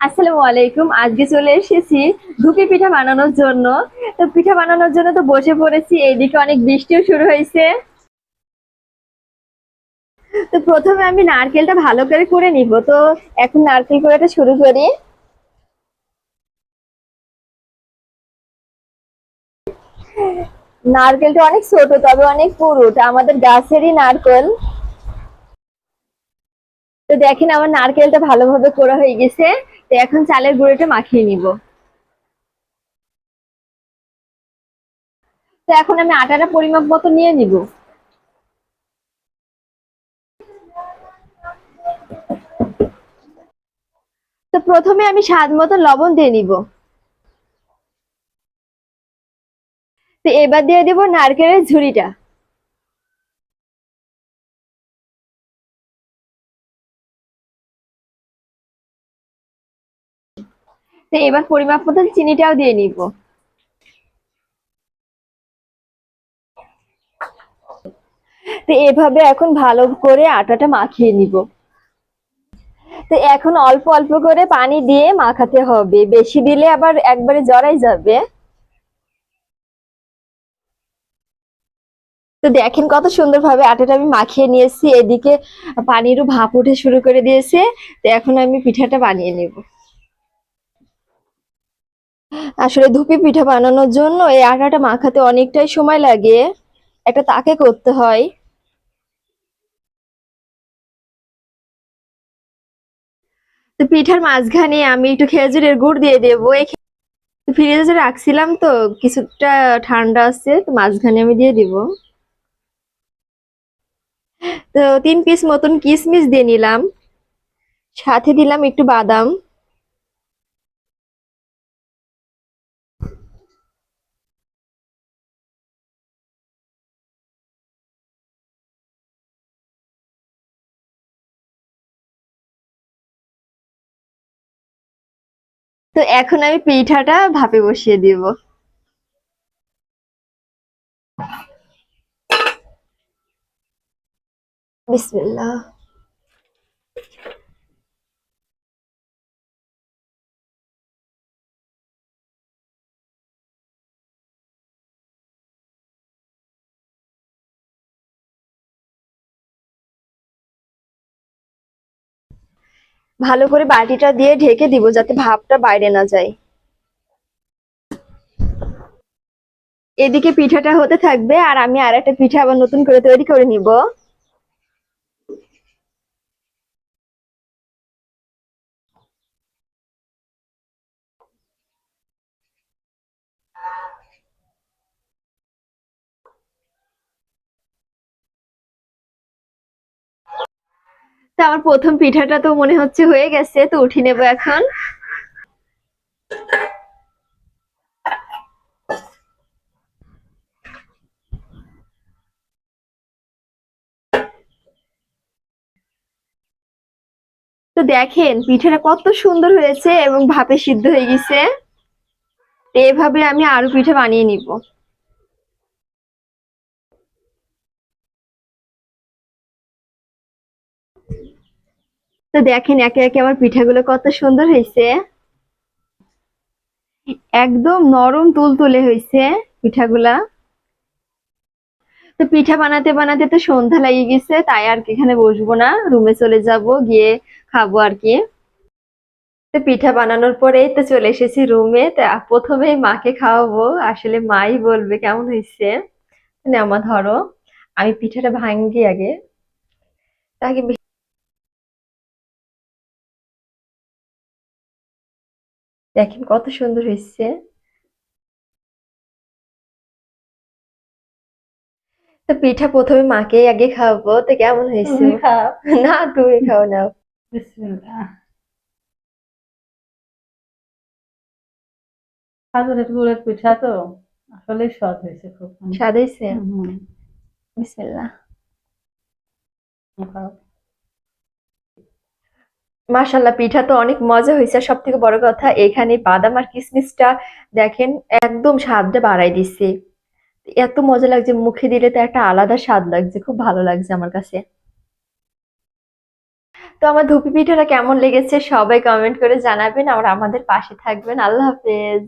আসসালামু আলাইকুম। আজকে চলে এসেছি ধুপি পিঠা বানানোর জন্য। তো পিঠা বানানোর জন্য তো বসে পড়েছি, এইদিকে অনেক বৃষ্টিও শুরু হয়েছে। তো প্রথমে আমি নারকেলটা ভালো করে করে নিব। তো এখন নারকেল করাটা শুরু করি। নারকেলটা অনেক ছোট, তবে অনেক পুরুট আমাদের গাছেরই নারকেল। তো দেখেন আমার নারকেলটা ভালোভাবে করা হয়ে গেছে। তো এখন চালের গুঁড়োটা মাখিয়ে নিব। তো এখন আমি আটাটা পরিমাপ মতো নিয়ে নিব। তো প্রথমে আমি স্বাদ মতো লবণ দিয়ে নিব। তো এবার দিয়ে দিব নারকেলের ঝুড়িটা। তো এবার পরিমাপ মতো চিনিটাও দিয়ে নিব। তো এভাবে এখন ভালো করে আটাটা মাখিয়ে নিব। তো এখন অল্প অল্প করে পানি দিয়ে মাখাতে হবে। বেশি দিলে আবার একবারে জড়াই যাবে। তো দেখেন কত সুন্দর ভাবে আটাটা আমি মাখিয়ে নিয়েছি। এদিকে পানিরও ভাপ উঠে শুরু করে দিয়েছে। তো এখন আমি পিঠাটা বানিয়ে নেব। আসলে ধুপি পিঠা বানানোর জন্য এই আটাটা মাখাতে অনেকটাই সময় লাগে। একটা তাকে করতে হয়। তো পিঠার মাঝখানে আমি একটু খেজুরের গুড় দিয়ে দেবো। ফ্রিজে রাখছিলাম তো, কিছুটা ঠান্ডা আছে, তো মাঝখানে আমি দিয়ে দিব। তো তিন পিস মতন কিশমিশ দিয়ে নিলাম। সাথে দিলাম একটু বাদাম। তো এখন আমি পিঠাটা ভাপে বসিয়ে দিব। বিসমিল্লাহ। ভালো করে বাটিটা দিয়ে ঢেকে দিব যাতে ভাবটা বাইরে না যায়। এদিকে পিঠাটা হতে থাকবে আর আমি আর একটা পিঠা আবার নতুন করে তৈরি করে নিব। তো আমার প্রথম পিঠাটা তো মনে হচ্ছে হয়ে গেছে, তো উঠি নেব এখন। তো দেখেন, পিঠাটা কত সুন্দর হয়েছে এবং ভাপে সিদ্ধ হয়ে গেছে। এভাবে আমি আরও পিঠা বানিয়ে নিব। তো দেখেন একে একে আমার পিঠাগুলো কত সুন্দর হয়েছে। একদম নরম তুলতুলে হয়েছে পিঠাগুলা। তো পিঠা বানাতে বানাতে তো সন্ধ্যা লেগে গেছে, তাই আর কি এখানে বসবো না, রুমে চলে যাব, গিয়ে খাব আর কি। তো পিঠা বানানোর পরেই তো চলে এসেছি রুমে, তো প্রথমেই মাকে খাওয়াবো, আসলে মাই বলবে কেমন হয়েছে। নেওয়া ধরো, আমি পিঠাটা ভাঙ্গি আগে। তাকে দেখেন কত সুন্দর হয়েছে। তো পিঠা প্রথমে মাকে আগে খাওয়াবো তো কেমন হয়েছে? না তুমি খাও না। গুড়ের পিঠা তো আসলে স্বাদ হয়েছে খুব। স্বাদ হয়েছে? বিসমিল্লাহ। মাশাল্লাহ পিঠা তো অনেক মজা হয়েছে। সব থেকে বড় কথা, এখানে বাদাম আর কিসমিসটা দেখেন, একদম স্বাদটা বাড়াই দিচ্ছে। এত মজা লাগছে, মুখে দিলে তো একটা আলাদা স্বাদ লাগছে, খুব ভালো লাগছে আমার কাছে। তো আমার ধুপি পিঠাটা কেমন লেগেছে, সবাই কমেন্ট করে জানাবেন, আর আমাদের পাশে থাকবেন। আল্লাহ হাফেজ।